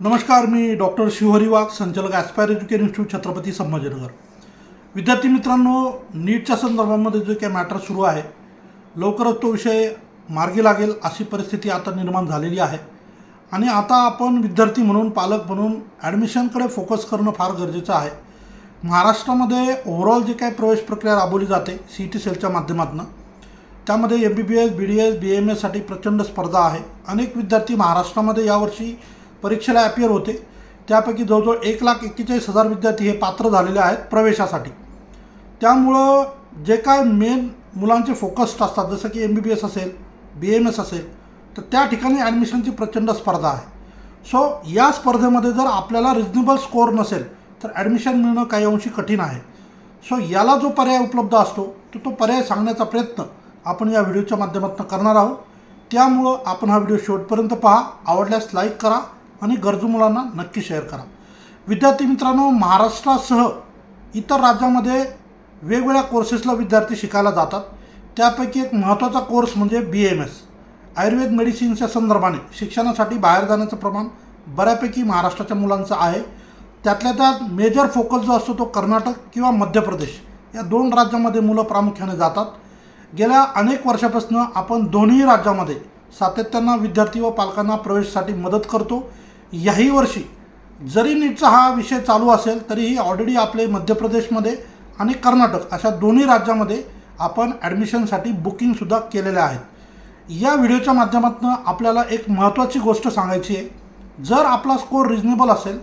नमस्कार मी डॉक्टर शिवहरी वाघ संचालक Aspire education institute Chhatrapati Sambhajinagar. विद्यार्थी मित्रांनो नीटच्या संदर्भामध्ये जो काही मॅटर सुरू आहे लवकरच तो विषय मार्गी लागेल अशी परिस्थिती आता निर्माण झालेली आहे. आणि आता आपण विद्यार्थी म्हणून पालक म्हणून ॲडमिशनकडे फोकस करणं फार गरजेचं आहे. महाराष्ट्रामध्ये ओव्हरऑल जे काही प्रवेश प्रक्रिया राबवली जाते सी टी सेलच्या माध्यमातून त्यामध्ये M B B S B D S B M एससाठी प्रचंड स्पर्धा आहे. अनेक विद्यार्थी महाराष्ट्रामध्ये यावर्षी परीक्षेला ॲपियर होते. त्यापैकी जवळजवळ एक लाख एक्केचाळीस हजार विद्यार्थी हे पात्र झालेले आहेत प्रवेशासाठी. त्यामुळं जे काय मेन मुलांचे फोकस्ड असतात जसं की एम बी बी एस असेल बी एम एस असेल तर त्या ठिकाणी ॲडमिशनची प्रचंड स्पर्धा आहे. सो या स्पर्धेमध्ये जर आपल्याला रिजनेबल स्कोअर नसेल तर ॲडमिशन मिळणं काही अंशी कठीण आहे. सो याला जो पर्याय उपलब्ध असतो तो तो पर्याय सांगण्याचा प्रयत्न आपण या व्हिडिओच्या माध्यमातून करणार आहोत. त्यामुळं आपण हा व्हिडिओ शेवटपर्यंत पहा. आवडल्यास लाईक करा. आणि गरजू मुलांना नक्की शेअर करा. विद्यार्थी मित्रांनो महाराष्ट्रासह इतर राज्यामध्ये वेगवेगळ्या कोर्सेसला विद्यार्थी शिकायला जातात. त्यापैकी एक महत्त्वाचा कोर्स म्हणजे बी एम एस आयुर्वेद मेडिसिनच्या संदर्भाने शिक्षणासाठी बाहेर जाण्याचं प्रमाण बऱ्यापैकी महाराष्ट्राच्या मुलांचं आहे. त्यातल्या त्यात मेजर फोकस जो असतो तो कर्नाटक किंवा मध्य प्रदेश या दोन राज्यामध्ये मुलं प्रामुख्याने जातात. गेल्या अनेक वर्षापासून आपण दोन्ही राज्यामध्ये सातत्यानं विद्यार्थी व पालकांना प्रवेशासाठी मदत करतो. याही वर्षी जरी नीटचा हा विषय चालू असेल तरीही ऑलरेडी आपले मध्य प्रदेशमध्ये आणि कर्नाटक अशा दोन्ही राज्यामध्ये आपण ॲडमिशनसाठी बुकिंगसुद्धा केलेल्या आहेत. या व्हिडिओच्या माध्यमातून आपल्याला एक महत्त्वाची गोष्ट सांगायची आहे. जर आपला स्कोर रिजनेबल असेल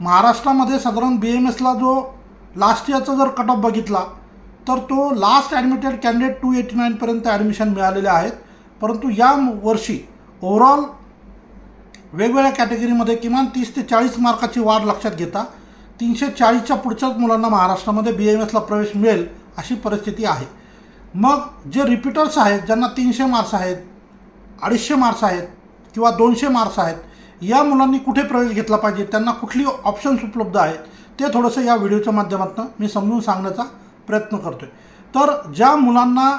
महाराष्ट्रामध्ये साधारण बी एम एसला जो लास्ट इयरचा जर कट ऑफ बघितला तर तो last admitted candidate two eighty नाईनपर्यंत admission मिळालेले आहेत. परंतु या वर्षी ओव्हरऑल वेगवेगळ्या कॅटेगरीमध्ये किमान तीस ते चाळीस मार्काची वाढ लक्षात घेता तीनशे चाळीसच्या पुढच्याच मुलांना महाराष्ट्रामध्ये बी एम एसला प्रवेश मिळेल अशी परिस्थिती आहे. मग जे रिपीटर्स आहेत ज्यांना तीनशे मार्क्स आहेत अडीचशे मार्क्स आहेत किंवा दोनशे मार्क्स आहेत या मुलांनी कुठे प्रवेश घेतला पाहिजे? त्यांना कुठली ऑप्शन्स उपलब्ध आहेत? ते थोडंसं या व्हिडिओच्या माध्यमातून मी समजून सांगण्याचा प्रयत्न करतो आहे तर ज्या मुलांना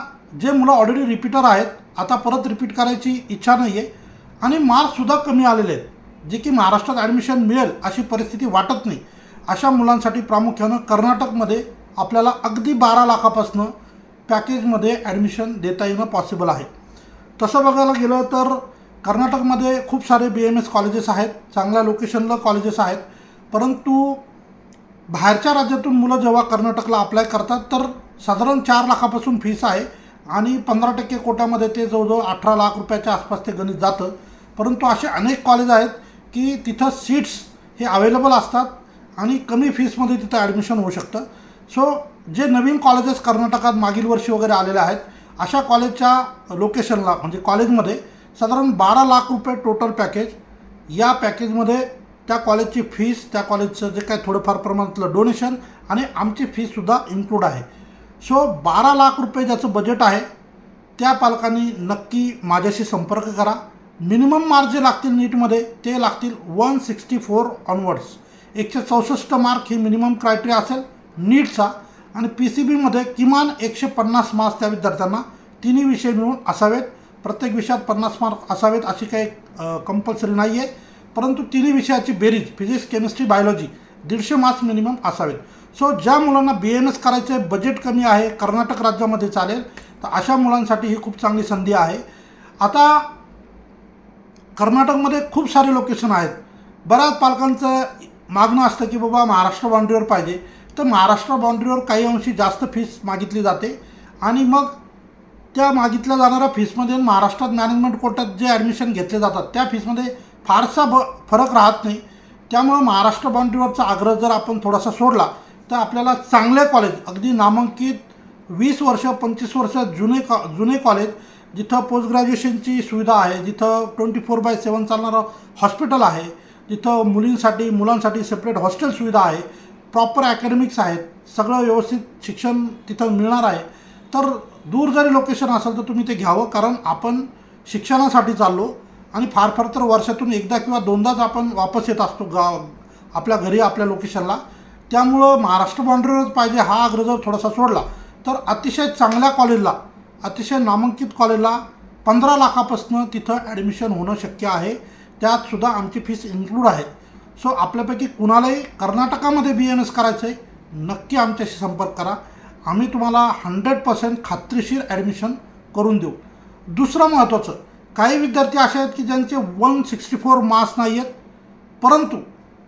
जे मुलं ऑलरेडी रिपीटर आहेत आता परत रिपीट करायची इच्छा नाही आहे आणि मार्क्ससुद्धा कमी आलेले आहेत जे की महाराष्ट्रात ॲडमिशन मिळेल अशी परिस्थिती वाटत नाही. अशा मुलांसाठी प्रामुख्यानं कर्नाटकमध्ये आपल्याला अगदी बारा लाखापासनं पॅकेजमध्ये ॲडमिशन देता येणं पॉसिबल आहे. तसं बघायला गेलं तर कर्नाटकमध्ये खूप सारे बी एम एस कॉलेजेस आहेत चांगल्या लोकेशनला कॉलेजेस आहेत परंतु बाहेरच्या राज्यातून मुलं जेव्हा कर्नाटकला अप्लाय करतात तर साधारण चार लाखापासून फीस आहे आणि पंधरा टक्के कोट्यामध्ये ते जवळजवळ अठरा लाख रुपयाच्या आसपास ते गणित जातं. परंतु असे अनेक कॉलेज आहेत की तिथं सीट्स हे अवेलेबल असतात आणि कमी फीसमध्ये तिथं ॲडमिशन होऊ शकतं. सो जे नवीन कॉलेजेस कर्नाटकात मागील वर्षी वगैरे आलेले आहेत अशा कॉलेजच्या लोकेशनला म्हणजे कॉलेजमध्ये साधारण बारा लाख रुपये टोटल पॅकेज या पॅकेजमध्ये त्या कॉलेजची फीस त्या कॉलेजचं जे काय थोडंफार प्रमाणातलं डोनेशन आणि आमची फीससुद्धा इन्क्लूड आहे. सो बारा लाख रुपये ज्याचं बजेट आहे त्या पालकांनी नक्की माझ्याशी संपर्क करा. मिनिमम मार्क जे लागतील नीटमध्ये ते लागतील वन सिक्स्टी फोर ऑनवर्ड्स एकशे चौसष्ट मार्क ही मिनिमम क्रायटेरिया असेल नीटचा. आणि पी सी बीमध्ये किमान एकशे पन्नास मार्क्स त्या विद्यार्थ्यांना तिन्ही विषय मिळून असावेत. प्रत्येक विषयात पन्नास मार्क असावेत अशी काही कंपल्सरी नाही आहे परंतु तिन्ही विषयाची बेरीज फिजिक्स केमिस्ट्री बायोलॉजी दीडशे मार्क्स मिनिमम असावेत. सो ज्या मुलांना बी एम एस करायचे बजेट कमी आहे कर्नाटक राज्यामध्ये चालेल तर अशा मुलांसाठी ही खूप चांगली संधी आहे. आता कर्नाटकमध्ये खूप सारे लोकेशन आहेत. बऱ्याच पालकांचं मागणं असतं की बाबा महाराष्ट्र बाउंड्रीवर पाहिजे. तर महाराष्ट्र बाउंड्रीवर काही अंशी जास्त फीस मागितली जाते. आणि मग त्या मागितल्या जाणाऱ्या फीसमध्ये महाराष्ट्रात मॅनेजमेंट कोर्टात जे ॲडमिशन घेतले जातात त्या फीसमध्ये फारसा ब फरक राहत नाही. त्यामुळं महाराष्ट्र बाउंड्रीवरचा आग्रह जर आपण थोडासा सोडला तर आपल्याला चांगले कॉलेज अगदी नामांकित वीस वर्ष पंचवीस वर्ष जुने कॉ जुने कॉलेज जिथं पोस्ट ग्रॅज्युएशनची सुविधा आहे जिथं ट्वेंटी फोर बाय सेवन चालणारं हॉस्पिटल आहे जिथं मुलींसाठी मुलांसाठी सेपरेट हॉस्टेल सुविधा आहे प्रॉपर अकॅडमिक्स आहेत सगळं व्यवस्थित शिक्षण तिथं मिळणार आहे. तर दूर जरी लोकेशन असेल तर तुम्ही ते घ्यावं कारण आपण शिक्षणासाठी चाललो आणि फार फार तर वर्षातून एकदा किंवा दोनदाच आपण वापस येत असतो गाव आपल्या घरी आपल्या लोकेशनला त्यामुळं महाराष्ट्र बाउंड्रीवरच पाहिजे हा अग्रजर थोडासा सोडला तर अतिशय चांगल्या कॉलेजला अतिशय नामांकित कॉलेजला पंधरा लाखापासून तिथं ॲडमिशन होणं शक्य आहे. त्यातसुद्धा आमची फीस इन्क्लूड आहे सो आपल्यापैकी कुणालाही कर्नाटकामध्ये बी एम एस करायचं आहे नक्की आमच्याशी संपर्क करा. आम्ही तुम्हाला हंड्रेड पर्सेंट खात्रीशीर ॲडमिशन करून देऊ. दुसरं महत्त्वाचं काही विद्यार्थी असे आहेत की ज्यांचे वन सिक्स्टी फोर मार्क्स नाही आहेत परंतु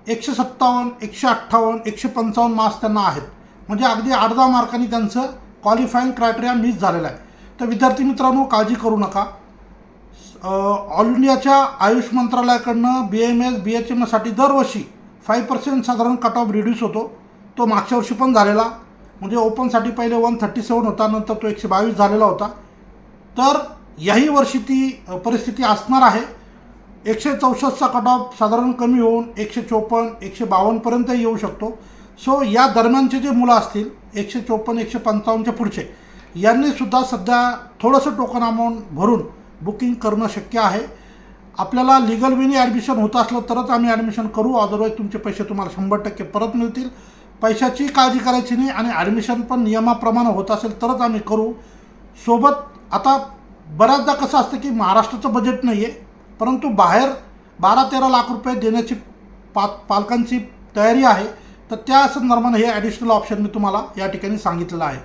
एकशे सत्तावन्न एकशे अठ्ठावन्न एकशे पंचावन्न मार्क्स त्यांना आहेत. म्हणजे अगदी आठ दहा मार्कांनी त्यांचं क्वालिफाईंग क्रायटेरिया मिस झालेला आहे. तर विद्यार्थी मित्रांनो काळजी करू नका. ऑल इंडियाच्या Ayush मंत्रालयाकडनं B M S B H M एसाठी दरवर्षी फाईव्ह पर्सेंट साधारण कट ऑफ रिड्यूस होतो. तो मागच्या वर्षी पण झालेला. म्हणजे ओपनसाठी पहिले वन थर्टी सेवन होता नंतर तो एकशे बावीस झालेला होता. तर याही वर्षी ती परिस्थिती असणार आहे. एकशे चौसष्टचा कट ऑफ साधारण कमी होऊन एकशे चोपन्न एकशे बावन्नपर्यंत येऊ शकतो. सो या दरम्यानचे जे मुलं असतील एकशे चोपन्न एकशे पंचावन्नच्या पुढचे यांनीसुद्धा सध्या थोडंसं टोकन अमाऊंट भरून बुकिंग करणं शक्य आहे. आपल्याला लिगल वेनी ॲडमिशन होत असलं तरच आम्ही ॲडमिशन करू. अदरवाईज तुमचे पैसे तुम्हाला शंभर टक्के परत मिळतील. पैशाची काळजी करायची नाही आणि ॲडमिशन पण नियमाप्रमाणे होत असेल तरच आम्ही करू. सोबत आता बऱ्याचदा कसं असतं की महाराष्ट्राचं बजेट नाही आहे परंतु बाहेर बारा तेरा लाख रुपये देण्याची पा पालकांची तयारी आहे. तर त्या संदर्भानं हे ॲडिशनल ऑप्शन मी तुम्हाला या ठिकाणी सांगितलेलं आहे.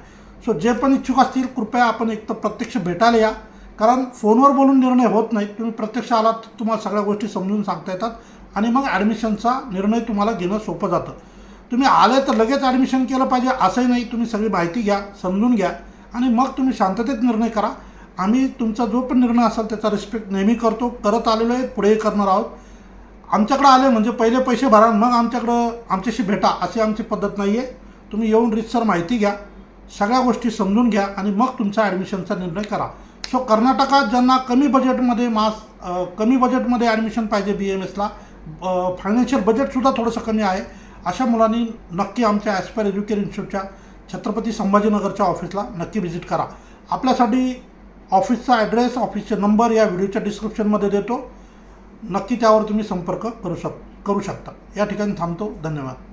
सो जे पण इच्छुक असतील कृपया आपण एक तर प्रत्यक्ष भेटायला या. कारण फोनवर बोलून निर्णय होत नाही. तुम्ही प्रत्यक्ष आलात तर तुम्हाला सगळ्या गोष्टी समजून सांगता येतात. आणि मग ॲडमिशनचा निर्णय तुम्हाला घेणं सोपं जातं. तुम्ही आले तर लगेच ॲडमिशन केलं पाहिजे असंही नाही. तुम्ही सगळी माहिती घ्या समजून घ्या. आणि मग तुम्ही शांततेत निर्णय करा. आम्ही तुमचा जो पण निर्णय असेल त्याचा रिस्पेक्ट नेहमी करतो. करत आलेलो आहे पुढेही करणार आहोत. आमच्याकडं आले म्हणजे पहिले पैसे भरा मग आमच्याकडं आमच्याशी भेटा अशी आमची पद्धत नाही आहे तुम्ही येऊन रितसर माहिती घ्या. सगळ्या गोष्टी समजून घ्या आणि मग तुमचा ॲडमिशनचा निर्णय करा. सो कर्नाटकात ज्यांना कमी बजेटमध्ये मास कमी बजेटमध्ये ॲडमिशन पाहिजे बी एम एसला फायनान्शियल बजेटसुद्धा थोडंसं कमी आहे. अशा मुलांनी नक्की आमच्या ॲस्पायर एज्युकेशन इन्स्टिट्यूटच्या छत्रपती संभाजीनगरच्या ऑफिसला नक्की व्हिजिट करा. आपल्यासाठी ऑफिसचा ॲड्रेस ऑफिसचे नंबर या व्हिडिओच्या डिस्क्रिप्शनमध्ये देतो. नक्की त्यावर तुम्ही संपर्क करू शक करू शकता. या ठिकाणी थांबतो. धन्यवाद.